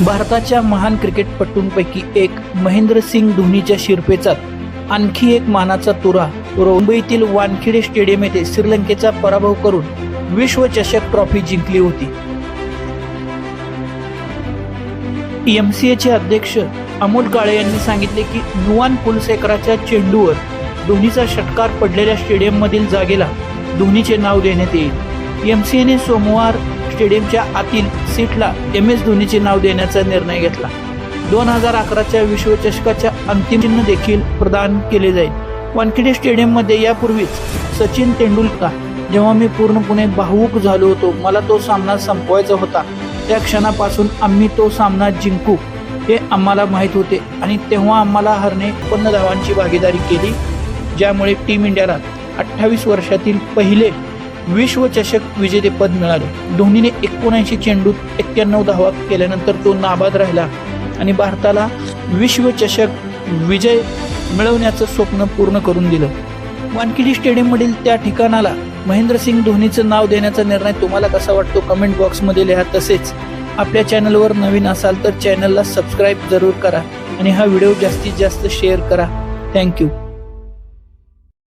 भारताच्या महान क्रिकेटपटूंपैकी एक महेंद्रसिंग धोनीच्या शिरपेचात आणखी एक मानाचा तुरा मुंबईतील वानखेडे स्टेडियम येथे श्रीलंकेचा पराभव करून विश्वचषक ट्रॉफी जिंकली होती. एमसीएचे अध्यक्ष अमोल काळे यांनी सांगितले की नुवान कुलसेकराच्या चेंडूवर धोनीचा षटकार पडलेल्या स्टेडियममधील जागेला धोनीचे नाव देण्यात येईल. एमसीएने सोमवार स्टेडियमच्या आतील सीटला एम एस धोनीचे नाव देण्याचा निर्णय घेतला. दोन हजार अकराच्या विश्वचषकाच्या अंतिम चिन्ह देखील प्रदान केले जाईल. वानखेडे स्टेडियममध्ये यापूर्वीच सचिन तेंडुलकर जेव्हा मी पूर्णपणे भावूक झालो होतो मला तो सामना संपवायचा होता. त्या क्षणापासून आम्ही तो सामना जिंकू हे आम्हाला माहीत होते आणि तेव्हा आम्हाला हरणे पन्न धावांची भागीदारी केली ज्यामुळे टीम इंडियाला अठ्ठावीस वर्षातील पहिले विश्वचषक विजेतेपद मिळाले. धोनीने एकोणऐंशी चेंडूत एक्क्याण्णव धावा केल्यानंतर तो नाबाद राहिला. आणि भारताला विश्वचषक विजय मिळवण्याचं स्वप्न पूर्ण करून दिलं. वानखेडी स्टेडियममधील त्या ठिकाणाला महेंद्रसिंग धोनीचं नाव देण्याचा निर्णय तुम्हाला कसा वाटतो? कमेंट बॉक्समध्ये लिहा. तसेच आपल्या चॅनलवर नवीन असाल तर चॅनलला सबस्क्राईब जरूर करा आणि हा व्हिडिओ जास्तीत जास्त शेअर करा. थँक्यू.